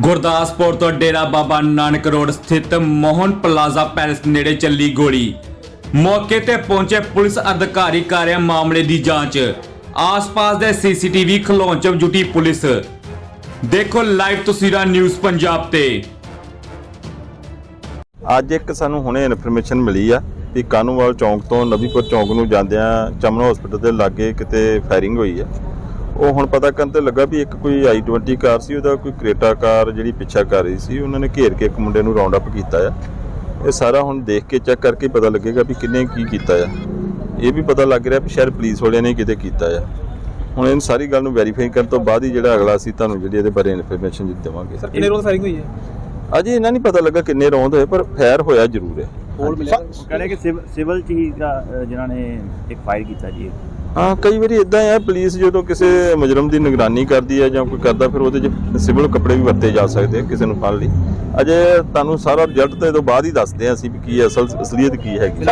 ਗੁਰਦਾਸਪੁਰ ਤੋਂ ਡੇਰਾ ਬਾਬਾ ਨਾਨਕ ਰੋਡ ਸਥਿਤ Mohan plaza palace ਨੇੜੇ ਚੱਲੀ ਗੋਲੀ। ਮੌਕੇ ਤੇ ਪਹੁੰਚੇ ਪੁਲਿਸ ਅਧਿਕਾਰੀ ਕਰ ਰਿਹਾ ਮਾਮਲੇ ਦੀ ਜਾਂਚ। ਆਸ-ਪਾਸ ਦੇ ਸੀਸੀਟੀਵੀ ਖਲੋਣ ਜੁਟੀ ਪੁਲਿਸ। ਦੇਖੋ ਲਾਈਵ ਤਸਵੀਰਾਂ ਨਿਊਜ਼ ਪੰਜਾਬ ਤੇ। ਅੱਜ ਇੱਕ ਸਾਨੂੰ ਹੁਣੇ ਇਨਫੋਰਮੇਸ਼ਨ ਮਿਲੀ ਆ ਕਿ ਕਾਨੂੰਵਾਲ ਚੌਂਕ ਤੋਂ ਨਬੀਪੁਰ ਚੌਂਕ ਨੂੰ ਜਾਂਦਿਆਂ ਚਮਨ ਹਸਪੀਟਲ ਦੇ ਲਾਗੇ ਕਿਤੇ ਫਾਇਰਿੰਗ ਹੋਈ ਆ। ਉਹ ਹੁਣ ਪਤਾ ਕਰਨ ਤੇ ਲੱਗਾ ਵੀ ਇੱਕ ਕੋਈ i20 ਕਾਰ ਸੀ ਉਹਦਾ ਕੋਈ ਕ੍ਰੇਟਾ ਕਾਰ ਜਿਹੜੀ ਪਿੱਛਾ ਕਰ ਰਹੀ ਸੀ ਉਹਨਾਂ ਨੇ ਘੇਰ ਕੇ ਇੱਕ ਮੁੰਡੇ ਨੂੰ ਰਾਉਂਡ ਅਪ ਕੀਤਾ ਆ। ਇਹ ਸਾਰਾ ਹੁਣ ਦੇਖ ਕੇ ਚੈੱਕ ਕਰਕੇ ਪਤਾ ਲੱਗੇਗਾ ਵੀ ਕਿੰਨੇ ਕੀ ਕੀਤਾ ਆ। ਇਹ ਵੀ ਪਤਾ ਲੱਗ ਰਿਹਾ ਵੀ ਸ਼ਾਇਦ ਪੁਲਿਸ ਵਾਲਿਆਂ ਨੇ ਕਿਤੇ ਕੀਤਾ ਆ। ਹੁਣ ਇਹਨਾਂ ਸਾਰੀ ਗੱਲ ਨੂੰ ਵੈਰੀਫਾਈ ਕਰਨ ਤੋਂ ਬਾਅਦ ਹੀ ਜਿਹੜਾ ਅਗਲਾ ਸੀ ਤੁਹਾਨੂੰ ਜਿਹੜੀ ਇਹਦੇ ਬਾਰੇ ਇਨਫੋਰਮੇਸ਼ਨ ਦੇਵਾਂਗੇ। ਸਰ ਕਿੰਨੇ ਰੋਲ ਫਾਇਰਿੰਗ ਹੋਈ ਹੈ? ਅਜੇ ਇਹਨਾਂ ਨਹੀਂ ਪਤਾ ਲੱਗਾ ਕਿੰਨੇ ਰੌਂਦ ਹੋਏ ਪਰ ਫਾਇਰ ਹੋਇਆ ਜ਼ਰੂਰ ਹੈ। ਹੋਰ ਮਿਲਿਆ? ਕਹਿੰਦੇ ਕਿ ਸਿਵ- ਸਿਵਲ ਚ ਹੀ ਜਿਨ੍ਹਾਂ ਨੇ ਇੱਕ ਫਾਇਰ ਕੀਤਾ ਜੀ ਹਾਂ, ਕਈ ਵਾਰੀ ਇਦਾਂ ਆ ਪੁਲਿਸ ਜਦੋਂ ਕਿਸੇ ਮੁਜਰਮ ਦੀ ਨਿਗਰਾਨੀ ਕਰਦੀ ਹੈ ਜਾਂ ਕੋਈ ਕਰਦਾ, ਫਿਰ ਉਹਦੇ 'ਚ ਸਿਵਲ ਕੱਪੜੇ ਵੀ ਵਰਤੇ ਜਾ ਸਕਦੇ ਆ ਕਿਸੇ ਨੂੰ ਫੜ ਲਈ। ਅਜੇ ਤੁਹਾਨੂੰ ਸਾਰਾ ਰਿਜ਼ਲਟ ਤੇ ਤੋਂ ਬਾਅਦ ਹੀ ਦੱਸਦੇ ਆ ਅਸੀਂ ਵੀ ਕੀ ਅਸਲ ਅਸਲੀਅਤ ਕੀ ਹੈਗੀ।